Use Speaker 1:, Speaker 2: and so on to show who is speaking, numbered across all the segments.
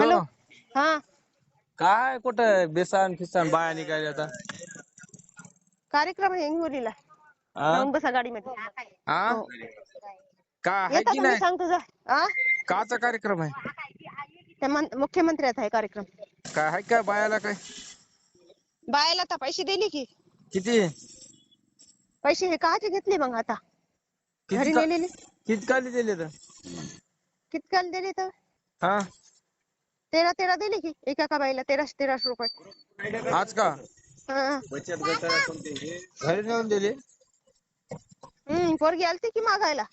Speaker 1: Hello?
Speaker 2: हा.
Speaker 1: काय कुठं बेसन फिसान बाया निघाल्या आता.
Speaker 2: कार्यक्रम आहे
Speaker 1: हा?
Speaker 2: जाऊन बसा गाडीमध्ये.
Speaker 1: हा
Speaker 2: हो.
Speaker 1: काय आहे
Speaker 2: येता
Speaker 1: की
Speaker 2: का मी
Speaker 1: नाही?
Speaker 2: सांगतो जा. हा
Speaker 1: काचा कार्यक्रम आहे?
Speaker 2: त्या मुख्यमंत्र्याचा आहे कार्यक्रम.
Speaker 1: काय आहे काय बायाला काय?
Speaker 2: बायाला तर पैसे दिले की.
Speaker 1: किती?
Speaker 2: पैसे हे काचे घेतले मग आता?
Speaker 1: किती
Speaker 2: घरी
Speaker 1: का-
Speaker 2: नेलेले.
Speaker 1: किती काली दिले तर?
Speaker 2: कितकाल दिले तर?
Speaker 1: हा?
Speaker 2: तेरा तेरा दिले की एका एका बाईला तेराशे तेराशे रुपये.
Speaker 1: आज का?
Speaker 2: हा.
Speaker 1: बचत घरी नेऊन दिले?
Speaker 2: हम्म पोरगी आलती की मागायला.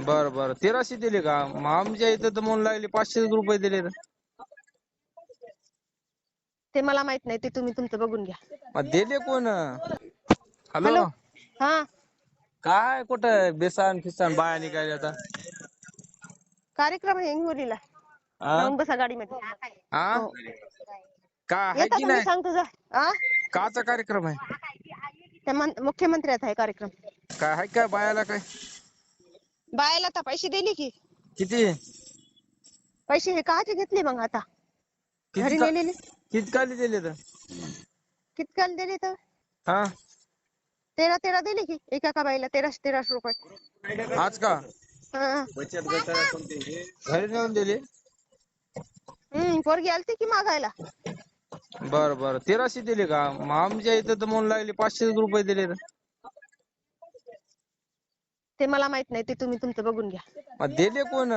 Speaker 1: बर बर. तेराशे दिले का? मग आमच्या इथं तर म्हणून लागले पाचशे रुपये दिले तर.
Speaker 2: ते मला माहीत नाही ते तुम्ही तुमचं बघून घ्या.
Speaker 1: मग दिले कोण? हॅलो
Speaker 2: हॅलो हा.
Speaker 1: काय कुठं बेसन फिसान बाया निघाल्या आता.
Speaker 2: कार्यक्रम आहे इंगोलीला
Speaker 1: हा?
Speaker 2: जाऊन बसा गाडीमध्ये.
Speaker 1: हा. काय आहे
Speaker 2: येता
Speaker 1: की
Speaker 2: का
Speaker 1: नाही?
Speaker 2: सांगतो जा.
Speaker 1: काचा कार्यक्रम आहे.
Speaker 2: त्या मुख्यमंत्र्याचा आहे कार्यक्रम.
Speaker 1: काय आहे काय बायाला काय?
Speaker 2: बायाला तर पैसे दिले की.
Speaker 1: किती?
Speaker 2: पैसे हे काचे घेतले मग आता? घरी
Speaker 1: किती का-
Speaker 2: नेलेले?
Speaker 1: किती काली दिले तर?
Speaker 2: कितकाल दिले तर?
Speaker 1: हा?
Speaker 2: तेरा तेरा दिले की एका एका बाईला तेराशे तेराशे रुपये.
Speaker 1: आज का?
Speaker 2: हा.
Speaker 1: घरी नेऊन दिले?
Speaker 2: पोरगी आलती की मागायला?
Speaker 1: बर बर. तेराशे दिले का? मग आमच्या इथं तर म्हणून लागले पाचशे रुपये दिले तर
Speaker 2: ते मला माहीत नाही ते तुम्ही तुमचं बघून घ्या.
Speaker 1: मग दिले कोण?